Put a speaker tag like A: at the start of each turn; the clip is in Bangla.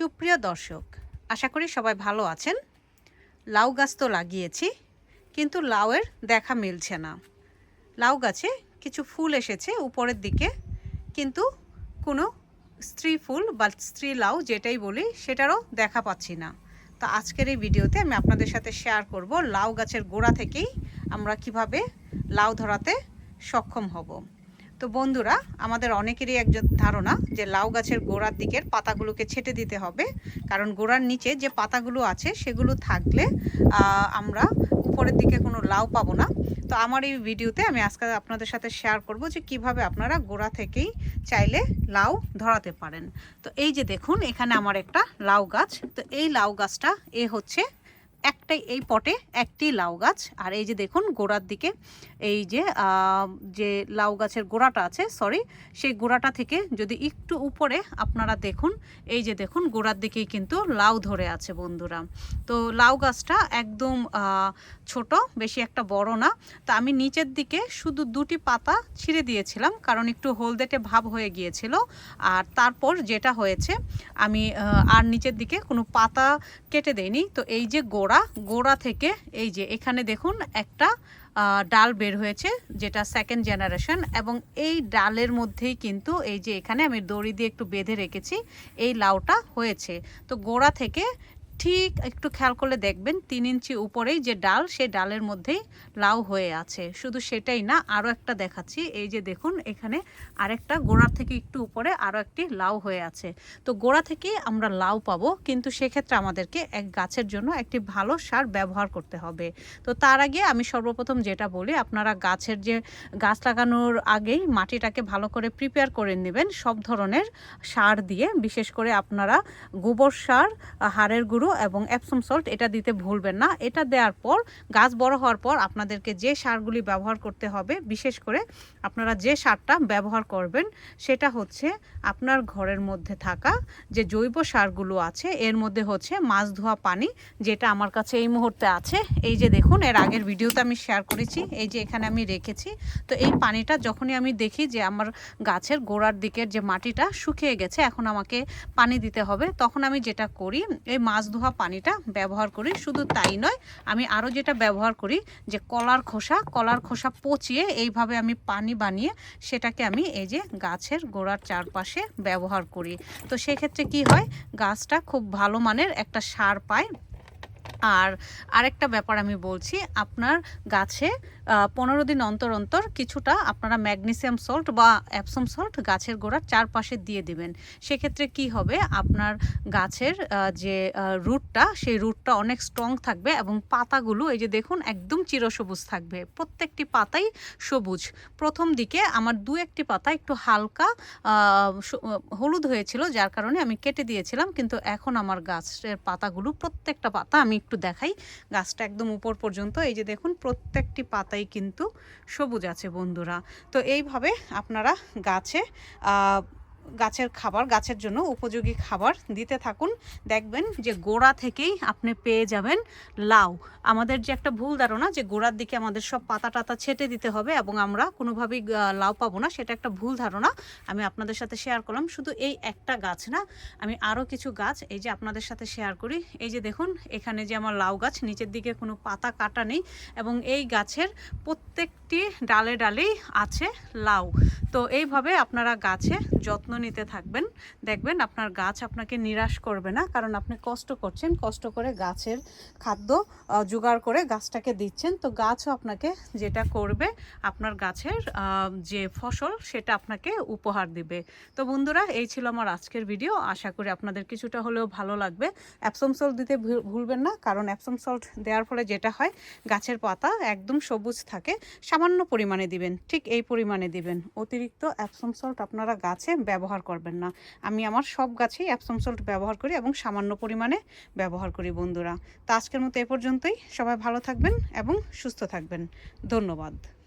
A: সুপ্রিয় দর্শক, আশা করি সবাই ভালো আছেন। লাউ গাছ তো লাগিয়েছি, কিন্তু লাউয়ের দেখা মিলছে না। লাউ গাছে কিছু ফুল এসেছে উপরের দিকে, কিন্তু কোনো স্ত্রী ফুল বা স্ত্রী লাউ যেটাই বলি সেটারও দেখা পাচ্ছি না। তো আজকের এই ভিডিওতে আমি আপনাদের সাথে শেয়ার করব লাউ গাছের গোড়া থেকেই আমরা কীভাবে লাউ ধরাতে সক্ষম হব। তো বন্ধুরা, আমাদের অনেকেরই একজন ধারণা যে লাউ গাছের গোড়ার দিকের পাতাগুলোকে ছেটে দিতে হবে। কারণ গোড়ার নিচে যে পাতাগুলো আছে, সেগুলো থাকলে আমরা উপরের দিকে কোনো লাউ পাবো না। তো আমার এই ভিডিওতে আমি আজকে আপনাদের সাথে শেয়ার করব যে কীভাবে আপনারা গোড়া থেকেই চাইলে লাউ ধরাতে পারেন। তো এই যে দেখুন, এখানে আমার একটা লাউ গাছ। তো এই লাউ গাছটা, এ হচ্ছে একটাই এই পটে একটি লাউ গাছ। আর এই যে দেখুন গোড়ার দিকে, এই যে যে লাউ গাছের গোড়াটা আছে সরি সেই গোড়াটা থেকে যদি একটু উপরে আপনারা দেখুন, এই যে দেখুন গোড়ার দিকেই কিন্তু লাউ ধরে আছে বন্ধুরা। তো লাউ গাছটা একদম ছোট, বেশি একটা বড় না। তো আমি নিচের দিকে শুধু দুটি পাতা ছিঁড়ে দিয়েছিলাম, কারণ একটু হলদেটে ভাব হয়ে গিয়েছিল। আর তারপর যেটা হয়েছে, আমি আর নিচের দিকে কোনো পাতা কেটে দেইনি। তো এই যে গোড়া গোড়া গোড়া থেকে এই যে এখানে দেখুন একটা ডাল বের হয়েছে, যেটা সেকেন্ড জেনারেশন এবং এই ডালের মধ্যেই কিন্তু এই যে এখানে আমি দড়ি দিয়ে একটু বেঁধে রেখেছি, এই লাউটা হয়েছে। তো গোড়া থেকে ঠিক একটু খেয়াল করলে দেখবেন তিন ইঞ্চি উপরেই যে ডাল সেই ডালের মধ্যেই লাউ হয়ে আছে। শুধু সেটাই না আরও একটা দেখাচ্ছি। এই যে দেখুন, এখানে আরেকটা গোড়া থেকে একটু উপরে আরও একটি লাউ হয়ে আছে। তো গোড়া থেকে আমরা লাউ পাবো, কিন্তু সেক্ষেত্রে আমাদেরকে এক গাছের জন্য একটি ভালো সার ব্যবহার করতে হবে। তো তার আগে আমি সর্বপ্রথম যেটা বলি, আপনারা গাছের যে গাছ লাগানোর আগেই মাটিটাকে ভালো করে প্রিপেয়ার করে নেবেন। সব ধরনের সার দিয়ে, বিশেষ করে আপনারা গোবর সার, হাড়ের গুঁড়ো এবং অ্যাপসম সল্ট এটা দিতে ভুলবেন না। এটা দেওয়ার পর, গাছ বড় হওয়ার পর আপনাদেরকে যে সারগুলি ব্যবহার করতে হবে, বিশেষ করে আপনারা যে সারটা ব্যবহার করবেন, সেটা হচ্ছে আপনার ঘরের মধ্যে থাকা যে জৈব সারগুলো আছে, এর মধ্যে হচ্ছে মাছ ধোয়া পানি, যেটা আমার কাছে এই মুহূর্তে আছে। এই যে দেখুন, এর আগের ভিডিওতে আমি শেয়ার করেছি, এই যে এখানে আমি রেখেছি। তো এই পানিটা যখনই আমি দেখি যে আমার গাছের গোড়ার দিকের যে মাটিটা শুকিয়ে গেছে, এখন আমাকে পানি দিতে হবে, তখন আমি যেটা করি, এই মাছ ধোয়া পানিটা ব্যবহার করি, শুধু তাই নয়, আমি আরও যেটা ব্যবহার করি যে কলার খোসা কলার খোসা পচিয়ে এইভাবে আমি পানি বানিয়ে সেটাকে আমি এই যে গাছের গোড়ার চারপাশে ব্যবহার করি। তো সেক্ষেত্রে কি হয়, গাছটা খুব ভালো মানের একটা সার পায় আর আরেকটা ব্যাপার আমি বলছি, আপনার গাছে পনেরো দিন অন্তর অন্তর কিছুটা আপনারা ম্যাগনেসিয়াম সল্ট বা অ্যাপসম সল্ট গাছের গোড়ার চারপাশে দিয়ে দিবেন। সেক্ষেত্রে কি হবে? আপনার গাছের যে রুটটা, সেই রুটটা অনেক স্ট্রং থাকবে এবং পাতাগুলো, এই যে দেখুন, একদম চিরসবুজ থাকবে। প্রত্যেকটি পাতাই সবুজ। প্রথম দিকে আমার দু একটি পাতা একটু হালকা হলুদ হয়েছিল, যার কারণে আমি কেটে দিয়েছিলাম, কিন্তু এখন আমার গাছের পাতাগুলো, প্রত্যেকটা পাতা আমি একটু দেখাই। গাছটা একদম উপর পর্যন্ত। এই যে দেখুন, প্রত্যেকটি পাতাই কিন্তু সবুজ আছে বন্ধুরা। তো এইভাবে আপনারা গাছে গাছের খাবার, গাছের জন্য উপযোগী খাবার দিতে থাকুন। দেখবেন যে গোড়া থেকেই আপনি পেয়ে যাবেন লাউ। আমাদের যে একটা ভুল ধারণা যে গোড়ার দিকে আমাদের সব পাতা টাতা ছেটে দিতে হবে এবং আমরা কোনোভাবেই লাউ পাবো না, সেটা একটা ভুল ধারণা। আমি আপনাদের সাথে শেয়ার করলাম। শুধু এই একটা গাছ না, আমি আরও কিছু গাছ এই যে আপনাদের সাথে শেয়ার করি। এই যে দেখুন, এখানে যে আমার লাউ গাছ, নিচের দিকে কোনো পাতা কাটা নেই এবং এই গাছের প্রত্যেকটি ডালে ডালেই আছে লাউ। তো এইভাবে আপনারা গাছে যত্ন নিতে থাকবেন। দেখবেন আপনার গাছ আপনাকে নিরাশ করবে না, কারণ আপনি কষ্ট করছেন, কষ্ট করে গাছের খাদ্য জোগাড় করে গাছটাকে দিচ্ছেন। তো গাছও আপনাকে যেটা করবে, আপনার গাছের যে ফসল সেটা আপনাকে উপহার দিবে। তো বন্ধুরা, এই ছিল আমার আজকের ভিডিও। আশা করি আপনাদের কিছুটা হলেও ভালো লাগবে। অ্যাপসম সল্ট দিতে ভুল- ভুলবেন না, কারণ অ্যাপসম সল্ট দেওয়ার ফলে যেটা হয়, গাছের পাতা একদম সবুজ থাকে, সামান্য পরিমাণে দিবেন, ঠিক এই পরিমাণে দিবেন। অতিরিক্ত অ্যাপসম সল্ট আপনারা গাছে ব্যবহার করবেন না। আমি আমার সব গাছেই অ্যাপসম সল্ট ব্যবহার করি এবং সামান্য পরিমাণে ব্যবহার করি বন্ধুরা। তো আজকের মতো এ পর্যন্তই। সবাই ভালো থাকবেন এবং সুস্থ থাকবেন। ধন্যবাদ।